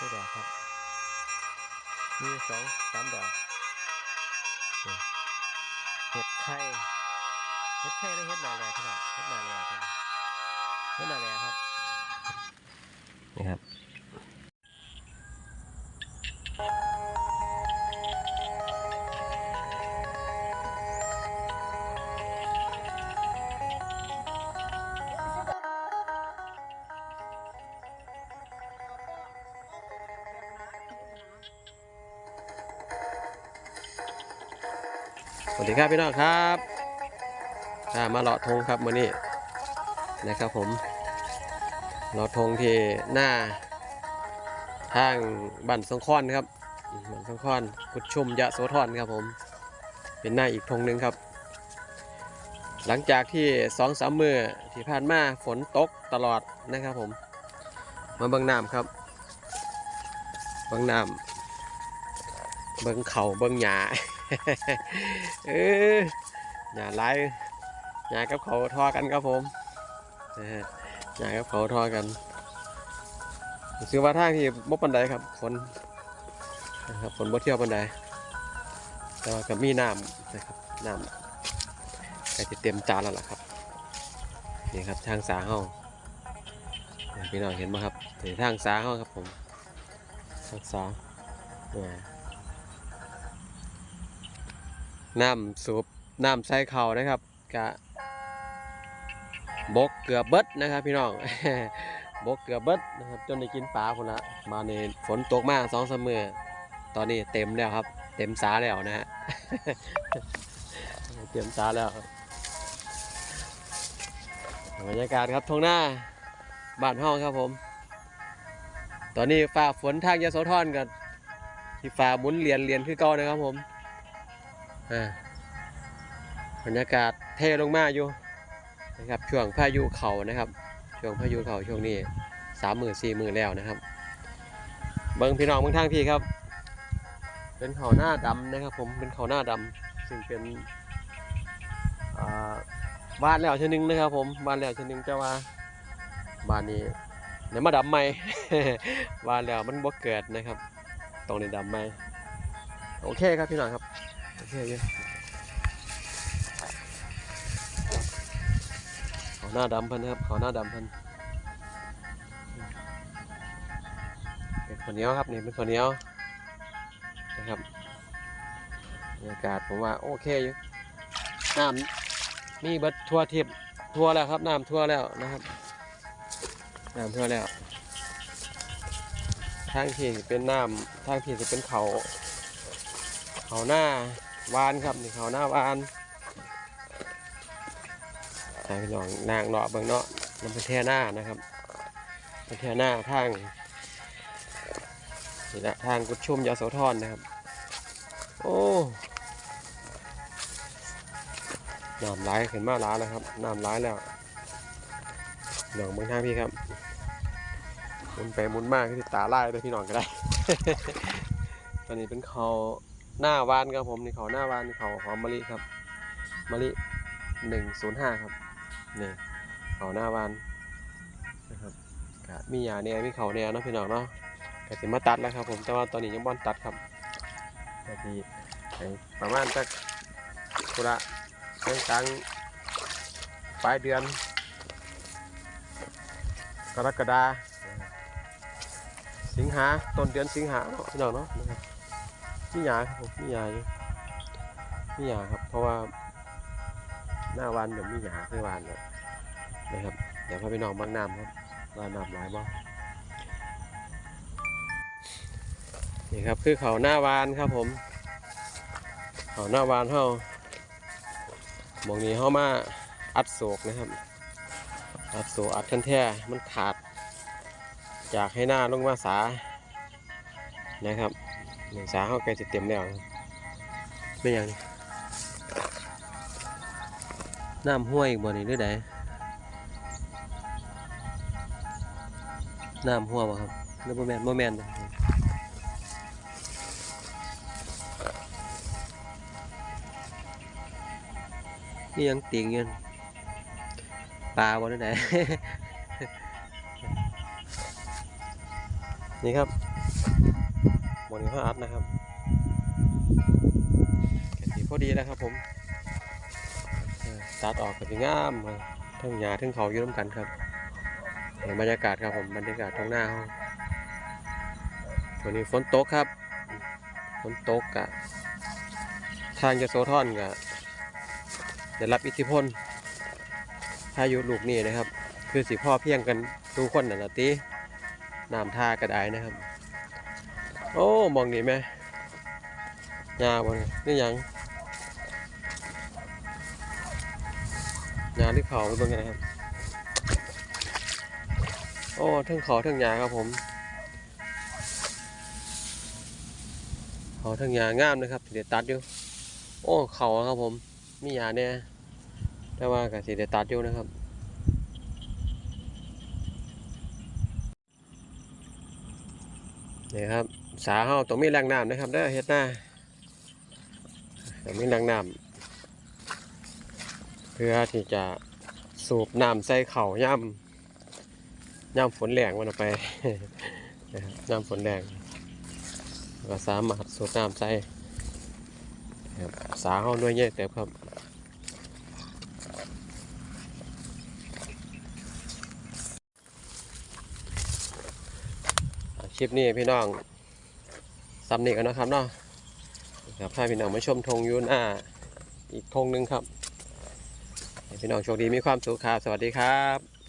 ได้ดอกครับ มีสองสามดอกเห็ดไข่เห็ดไข่ได้เห็ดนาแลใช่ไหมเห็ดนาแลใช่ไหมเห็ดนาแลครับนี่ครับ วัสดีครับพี่น้องครับมาเลาะธงครับมื่อนี้นะครับผมเลาะธงที่หน้าทางบ้านสังคอนครับบ้านสังคอนกุดชุมยะโสธรครับผม เป็นหน้าอีกธงหนึ่งครับ หลังจากที่สองสามมือที่ผ่านมาฝนตกตลอดนะครับผม มาบิ้งน้ำครับบิ้งน้ำ เบิ้งเขาเบิ้งหญ้าเออหญ้าหลายหญ้ากับเขาทอกันครับผมหญ้ากับเขาทอกันซื้อว่าทางที่บ่ปันไดครับฝนนะครับฝนบ่เที่ยวปันไดแต่ว่าก็มีน้ำนะครับน้ำใกล้จะเต็มจานแล้วล่ะครับนี่ครับทางสาเฮาเนี่ยพี่น้องเห็นไหมครับนี่ทางสาเฮาครับผมทางสาเนี่ย น้ำสูบน้ำใส่เข่านะครับกะบกเกือบเบิดนะครับพี่น้องบกเกือบเบิดนะครับจนได้กินปลาคนละมาในฝนตกมากสองสามมือตอนนี้เต็มแล้วครับ เต็มสาแล้วนะฮะเต็มสาแล้วบรรยากาศครับทงหน้าบ้านห้องครับผม ตอนนี้ฟ้าฝนทางยะโสธรกับที่ฟ้าหมุนเรียนเรียนคือเก่านะครับผม บรรยากาศเทลงมาอยู่นะครับช่วงพายุเขานะครับ ช่วงพายุเขาช่วงนี้สามหมื่นสี่หมื่นแล้วนะครับ เบิ้งพี่น้องเบิ้งทางพี่ครับ เป็นเขาหน้าดำนะครับ ผมเป็นเขาหน้าดำซึ่งเป็นอ่าบ้านแล้วชนึงนะครับ ผมบ้านแล้วชนึงแต่ว่าบ้านนี้เดี๋ยวมาดำใหม่บ้านแล้วมันบ่เกิดนะครับต้องในดำใหม่โอเคครับพี่น้องครับ โอเคยขาหน้าดำเพิ่นครับขาหน้าดำเพิ่นเป็นข้าวเนียวครับนี่เป็นข้าวเนียวนะครับบรรยากาศผมว่าโอเคอยู่น้ำมีเบิดทั่วทิพย์ทั่วแล้วครับน้ำทั่วแล้วนะครับน้ำทั่วแล้วทางที่เป็นน้ำทางที่จะเป็นเขา เขาหน้า วานครับนี่เขาหน้าวานทางพี่น้องนางเนาะเบิ่งเนาะน้ำเป็นแท่หน้านะครับเป็นแท่หน้าทางนี่แหละทางกุดชุมยาโสธรนะครับ โอ้น้ำไหลขึ้นมาหล้าแล้วครับน้ำไหลแล้วหนองเมืองทางพี่ครับมุนไปมุนมาคือตาไล่เลยพี่น้องก็ได้ ตอนนี้เป็นเขา หน้าวานครับผมนี่เขาหน้าวานเขาหอมมะลิครับมะลิหนึ่งศูนย์ห้าครับนี่เขาหน้าวานนะครับก็มีหยาเนี่ยมีเขาเนี่ยเนาะพี่น้องเนาะก็จะมาตัดแล้วครับผมแต่ว่าตอนนี้ยังบอนตัดครับก็ทีประมาณสักกุละกลางกลางปลายเดือน กรกฎาสิงหาต้นเดือนสิงหาเนาะพี่น้องเนาะ มีหยาครับผมมีหยาอยู่มีหยาครับ เพราะว่าหน้าวันเดี๋ยวมีหยาคือวานเลยนะครับ เดี๋ยวพาพี่น้องบางน้ำครับว่าน้ำหลายบ่นี่ครับคือเขาหน้าวานครับผม เขาหน้าวานเฮาหมองนี้เฮามาอัดโศกนะครับ อัดโศกอัดคันแท้มันขาดอยากให้หน้าลงมาสานะครับ หนึ่งสาเฮาใกล้จะเต็มแล้วไม่ย่างนี้น้ำห้วยอีกบ่อนี่หรือใดน้ำห้วยบ่ครับหรือบ่แมนบ่แมนนี่ยังตียงอยืนปลาบนไหนนี่ครับ บนนี้ห้าอัดนะครับแกสีพอดีแล้วครับผมตัดออกก็สีงามทั้งหญ้าทั้งเขาอยู่ร่วมกันครับเห็นบรรยากาศครับผมบรรยากาศท้องหน้าเขาวันนี้ฝนตกครับฝนตกกะทางจะโซทอนกะจะรับอิทธิพลพายุลูกนี้นะครับ คือสีพ่อเพียงกันทุกคนน่ะนะติน้ำท่ากระไดนะครับ โอ้มองนี่ไหมยาบนนี่ยังยาที่เขาไปเบิ่งกันนะครับ โอ้ทั้งเขาทั้งยาครับผมเขาทั้งยางามนะครับสีเดตัดอยู่ โอ้เขาครับผม มียาเนี่ยแต่ว่ากับสีเดตัดอยู่นะครับนี่ครับ สาเฮาต้องมีแรงน้ำนะครับเด้อเฮ็ดหน้าต้องมีแรงน้ำเพื่อที่จะสูบน้ำใส่เข่าย่ำย่ำฝนแรงมันออกไปนะครับย่ำฝนแรงก็สามารถสูบน้ำใส่สาเฮาด้วยเยอะเต็มครับคลิปนี้พี่น้อง ซ้ำนี่กันนะครับเนาะครับพาพี่น้องมาชมธงยูน่าอีกธงหนึ่งครับพี่น้องโชคดีมีความสุขครับสวัสดีครับ